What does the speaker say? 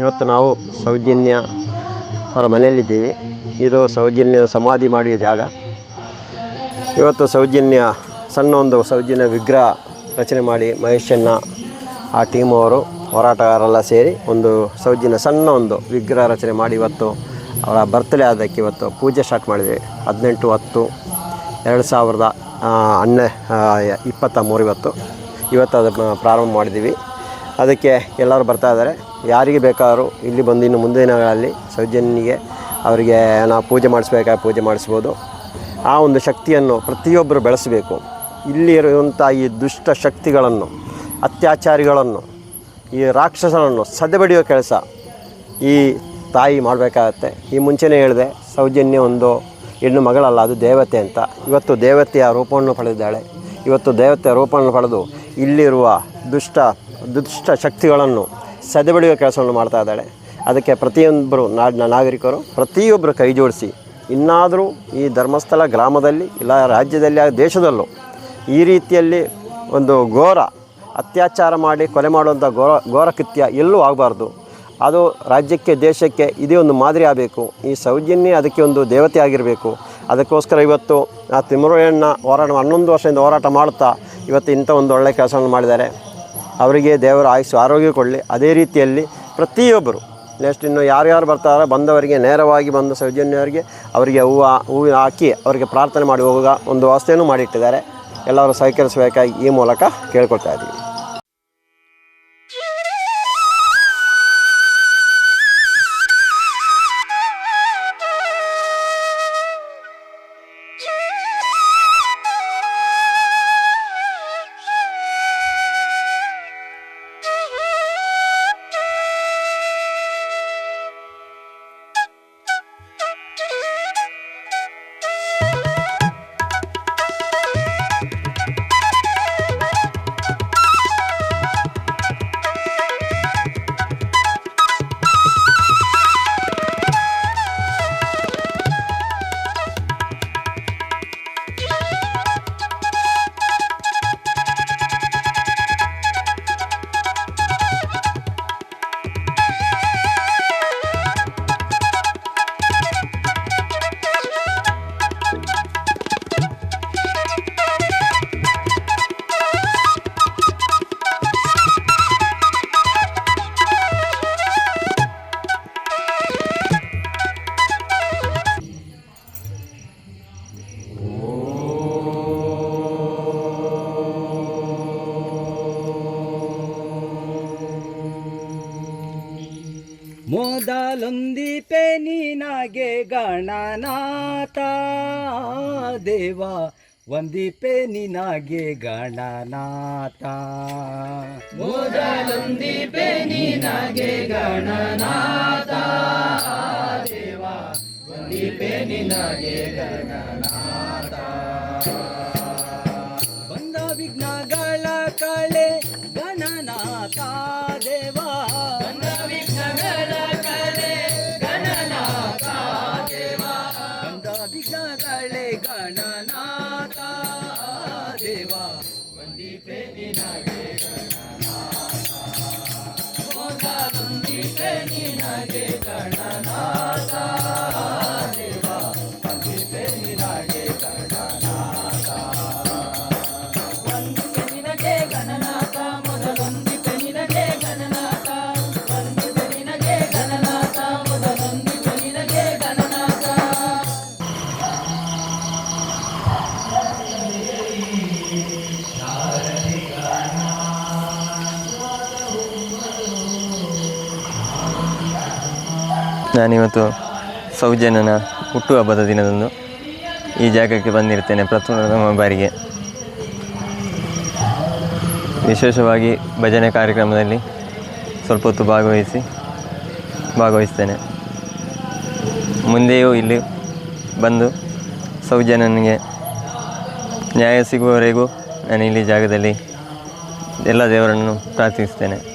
ಇವತ್ತು ನಾವು ಸೌಜನ್ಯ ಅವರ ಮನೆಯಲ್ಲಿದ್ದೀವಿ. ಇದು ಸೌಜನ್ಯ ಸಮಾಧಿ ಮಾಡಿದ ಜಾಗ. ಇವತ್ತು ಸೌಜನ್ಯ ಸಣ್ಣ ಒಂದು ಸೌಜನ್ಯ ವಿಗ್ರಹ ರಚನೆ ಮಾಡಿ ಮಹೇಶನ್ನ ಆ ಟೀಮ್ ಅವರು, ಹೋರಾಟಗಾರರೆಲ್ಲ ಸೇರಿ ಒಂದು ಸೌಜನ್ಯ ಸಣ್ಣ ಒಂದು ವಿಗ್ರಹ ರಚನೆ ಮಾಡಿ ಇವತ್ತು ಅವರ ಬರ್ತ್ಡೇ ಆದಕ್ಕೆ ಇವತ್ತು ಪೂಜೆ ಸ್ಟಾರ್ಟ್ ಮಾಡಿದ್ವಿ. ಹದಿನೆಂಟು ಹತ್ತು ಎರಡು ಸಾವಿರದ ಹನ್ನೆ ಇಪ್ಪತ್ತ ಮೂರು ಇವತ್ತು. ಇವತ್ತು ಅದನ್ನು ಪ್ರಾರಂಭ ಮಾಡಿದ್ದೀವಿ. ಅದಕ್ಕೆ ಎಲ್ಲರೂ ಬರ್ತಾ ಇದ್ದಾರೆ. ಯಾರಿಗೆ ಬೇಕಾದರೂ ಇಲ್ಲಿ ಬಂದು ಇನ್ನು ಮುಂದೆ ದಿನಗಳಲ್ಲಿ ಸೌಜನ್ಯನಿಗೆ ಅವರಿಗೆ ನಾವು ಪೂಜೆ ಮಾಡಿಸ್ಬೇಕಾ ಪೂಜೆ ಮಾಡಿಸ್ಬೋದು. ಆ ಒಂದು ಶಕ್ತಿಯನ್ನು ಪ್ರತಿಯೊಬ್ಬರು ಬೆಳೆಸಬೇಕು. ಇಲ್ಲಿ ಇರುವಂಥ ಈ ದುಷ್ಟ ಶಕ್ತಿಗಳನ್ನು, ಅತ್ಯಾಚಾರಿಗಳನ್ನು, ಈ ರಾಕ್ಷಸರನ್ನು ಸದೆಬಡಿಯೋ ಕೆಲಸ ಈ ತಾಯಿ ಮಾಡಬೇಕಾಗತ್ತೆ. ಈ ಮುಂಚೆನೇ ಹೇಳಿದೆ, ಸೌಜನ್ಯ ಒಂದು ಹೆಣ್ಣು ಮಗಳಲ್ಲ, ಅದು ದೇವತೆ ಅಂತ. ಇವತ್ತು ದೇವತೆಯ ರೂಪವನ್ನು ಪಡೆದಿದ್ದಾಳೆ. ಇವತ್ತು ದೇವತೆಯ ರೂಪವನ್ನು ಪಡೆದು ಇಲ್ಲಿರುವ ದುಷ್ಟ ದುಷ್ಟ ಶಕ್ತಿಗಳನ್ನು ಸದೆಬಡಿಯುವ ಕೆಲಸವನ್ನು ಮಾಡ್ತಾ ಇದ್ದಾಳೆ. ಅದಕ್ಕೆ ಪ್ರತಿಯೊಬ್ಬರು ನಾಡಿನ ನಾಗರಿಕರು ಪ್ರತಿಯೊಬ್ಬರು ಕೈ ಜೋಡಿಸಿ, ಇನ್ನಾದರೂ ಈ ಧರ್ಮಸ್ಥಳ ಗ್ರಾಮದಲ್ಲಿ ಇಲ್ಲ, ರಾಜ್ಯದಲ್ಲಿ ದೇಶದಲ್ಲೂ ಈ ರೀತಿಯಲ್ಲಿ ಒಂದು ಘೋರ ಅತ್ಯಾಚಾರ ಮಾಡಿ ಕೊಲೆ ಮಾಡುವಂಥ ಘೋರ ಘೋರ ಕೃತ್ಯ ಎಲ್ಲೂ ಆಗಬಾರ್ದು. ಅದು ರಾಜ್ಯಕ್ಕೆ, ದೇಶಕ್ಕೆ ಇದೇ ಒಂದು ಮಾದರಿ ಆಗಬೇಕು. ಈ ಸೌಜನ್ಯ ಅದಕ್ಕೆ ಒಂದು ದೇವತೆ ಆಗಿರಬೇಕು. ಅದಕ್ಕೋಸ್ಕರ ಇವತ್ತು ಆ ತಿಮ್ಮರಯ್ಯಣ್ಣ ಹೋರಾಟ, ಹನ್ನೊಂದು ವರ್ಷದಿಂದ ಹೋರಾಟ ಮಾಡುತ್ತಾ, ಇವತ್ತು ಇಂಥ ಒಂದು ಒಳ್ಳೆಯ ಕೆಲಸವನ್ನು ಮಾಡಿದ್ದಾರೆ. ಅವರಿಗೆ ದೇವರ ಆಯುಸ್ಸು ಆರೋಗ್ಯ ಕೊಡಲಿ. ಅದೇ ರೀತಿಯಲ್ಲಿ ಪ್ರತಿಯೊಬ್ಬರು ನೆಕ್ಸ್ಟ್ ಇನ್ನು ಯಾರ್ಯಾರು ಬರ್ತಾರೋ ಬಂದವರಿಗೆ ನೇರವಾಗಿ ಬಂದು ಸೌಜನ್ಯವರಿಗೆ ಅವರಿಗೆ ಹೂವು, ಹೂವಿನ ಹಾಕಿ ಅವರಿಗೆ ಪ್ರಾರ್ಥನೆ ಮಾಡಿ ಹೋಗುವ ಒಂದು ವ್ಯವಸ್ಥೆಯನ್ನು ಮಾಡಿಟ್ಟಿದ್ದಾರೆ. ಎಲ್ಲರೂ ಸಹಕರಿಸಬೇಕಾಗಿ ಈ ಮೂಲಕ ಕೇಳ್ಕೊಳ್ತಾ ಇದ್ದೀವಿ. ಮೊದಲೊಂದಿಪೆ ನಿನಗೆ ಗಣನಾಥ. ದೇವ ಒಂದಿಪೆ ನಿನಗೆ ಗಣನಾಥ. ಮೊದಲೊಂದಿಪೆ ನಿನಗೆ ಗಣನಾಥ. ದೇವ ಒಂದಿಪೆ ನಿನಗೆ ಗಣನಾಥ. ನಾನಿವತ್ತು ಸೌಜನ್ಯನ ಹುಟ್ಟುಹಬ್ಬದ ದಿನದಂದು ಈ ಜಾಗಕ್ಕೆ ಬಂದಿರ್ತೇನೆ ಪ್ರಥಮ ಬಾರಿಗೆ. ವಿಶೇಷವಾಗಿ ಭಜನೆ ಕಾರ್ಯಕ್ರಮದಲ್ಲಿ ಸ್ವಲ್ಪ ಹೊತ್ತು ಭಾಗವಹಿಸಿ ಭಾಗವಹಿಸ್ತೇನೆ. ಮುಂದೆಯೂ ಇಲ್ಲಿ ಬಂದು ಸೌಜನ್ಯನಿಗೆ ನ್ಯಾಯ ಸಿಗುವವರೆಗೂ ನಾನು ಇಲ್ಲಿ ಜಾಗದಲ್ಲಿ ಎಲ್ಲ ದೇವರನ್ನು ಪ್ರಾರ್ಥಿಸ್ತೇನೆ